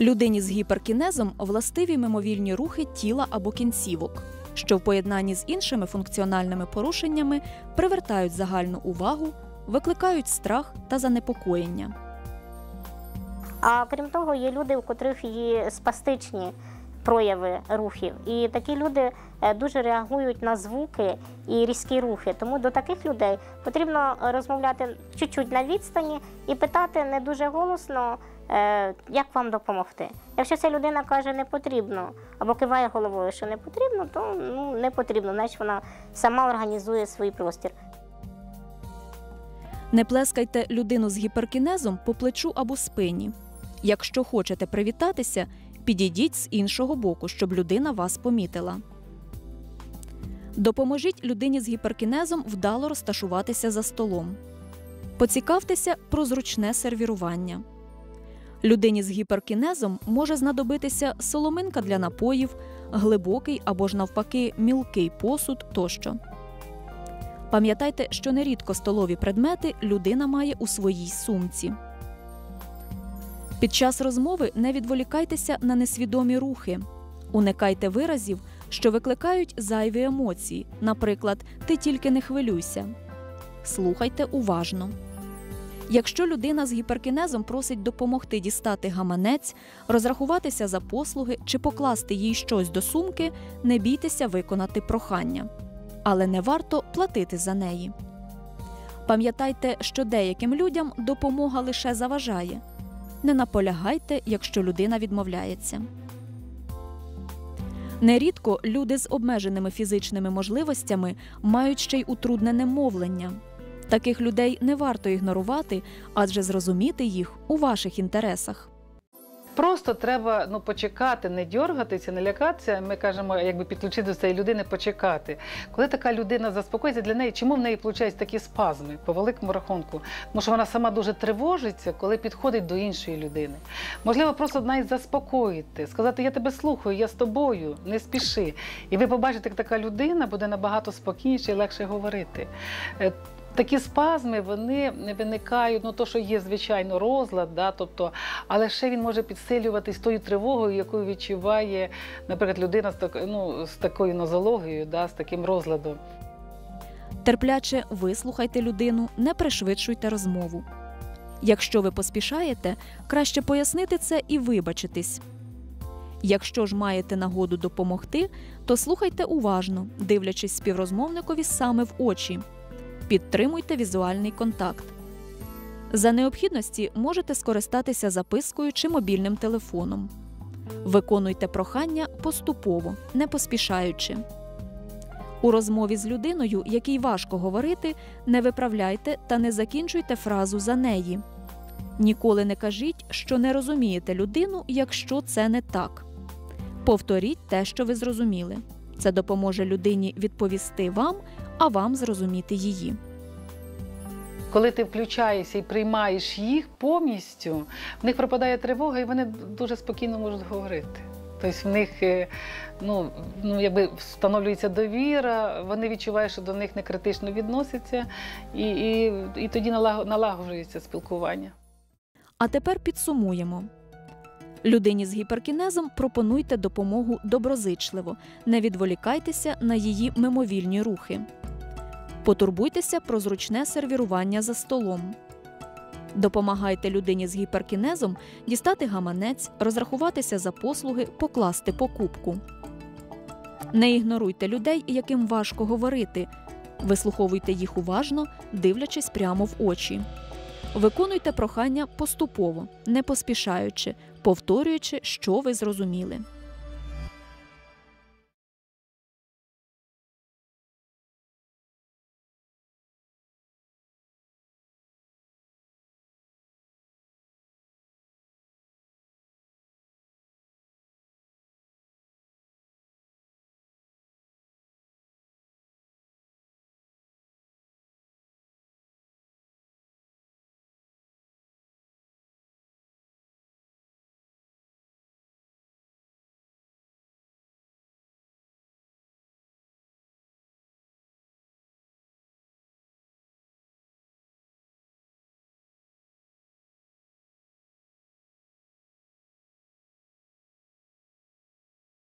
Людині з гіперкінезом властиві мимовільні рухи тіла або кінцівок, що в поєднанні з іншими функціональними порушеннями привертають загальну увагу, викликають страх та занепокоєння. А крім того, є люди, у котрих є спастичні прояви рухів. І такі люди е, дуже реагують на звуки і різкі рухи. Тому до таких людей потрібно розмовляти чуть-чуть на відстані і питати не дуже голосно, як вам допомогти. Якщо ця людина каже не потрібно або киває головою, що не потрібно, то ну не потрібно, значить вона сама організує свій простір. Не плескайте людину з гіперкінезом по плечу або спині. Якщо хочете привітатися, підійдіть з іншого боку, щоб людина вас помітила. Допоможіть людині з гіперкінезом вдало розташуватися за столом. Поцікавтеся про зручне сервірування. Людині з гіперкінезом може знадобитися соломинка для напоїв, глибокий або ж навпаки мілкий посуд тощо. Пам'ятайте, що нерідко столові предмети людина має у своїй сумці. Під час розмови не відволікайтеся на несвідомі рухи, уникайте виразів, що викликають зайві емоції, наприклад, ти тільки не хвилюйся. Слухайте уважно. Якщо людина з гіперкінезом просить допомогти дістати гаманець, розрахуватися за послуги чи покласти їй щось до сумки, не бійтеся виконати прохання. Але не варто платити за неї. Пам'ятайте, що деяким людям допомога лише заважає. Не наполягайте, якщо людина відмовляється. Нерідко люди з обмеженими фізичними можливостями мають ще й утруднене мовлення. Таких людей не варто ігнорувати, адже зрозуміти їх у ваших інтересах. Просто треба ну почекати, не дьоргатися, не лякатися. Ми кажемо, якби підключити до цієї людини, почекати. Коли така людина заспокоїться для неї, чому в неї виходять такі спазми по великому рахунку? Тому що вона сама дуже тривожиться, коли підходить до іншої людини. Можливо, просто навіть заспокоїти, сказати Я тебе слухаю, я з тобою, не спіши. І ви побачите, як така людина буде набагато спокійніше і легше говорити. Такі спазми вони виникають, ну то, що є, звичайно, розлад, да, тобто, але ще він може підсилюватись тою тривогою, яку відчуває, наприклад, людина з так, ну, з такою нозологією, да, з таким розладом. Терпляче вислухайте людину, не пришвидшуйте розмову. Якщо ви поспішаєте, краще пояснити це і вибачитись. Якщо ж маєте нагоду допомогти, то слухайте уважно, дивлячись співрозмовникові саме в очі. Підтримуйте візуальний контакт. За необхідності можете скористатися запискою чи мобільним телефоном. Виконуйте прохання поступово, не поспішаючи. У розмові з людиною, якій важко говорити, не виправляйте та не закінчуйте фразу за неї. Ніколи не кажіть, що не розумієте людину, якщо це не так. Повторіть те, що ви зрозуміли. Це допоможе людині відповісти вам, а вам зрозуміти її. Коли ти включаєшся і приймаєш їх повністю, в них пропадає тривога, і вони дуже спокійно можуть говорити. Тобто в них е, ну, ну, якби встановлюється довіра, вони відчувають, що до них не критично відносяться, і, і, і тоді налагоджується спілкування. А тепер підсумуємо. Людині з гіперкінезом пропонуйте допомогу доброзичливо, не відволікайтеся на її мимовільні рухи. Потурбуйтеся про зручне сервірування за столом. Допомагайте людині з гіперкінезом дістати гаманець, розрахуватися за послуги, покласти покупку. Не ігноруйте людей, яким важко говорити. Вислуховуйте їх уважно, дивлячись прямо в очі. Виконуйте прохання поступово, не поспішаючи, повторюючи, що ви зрозуміли.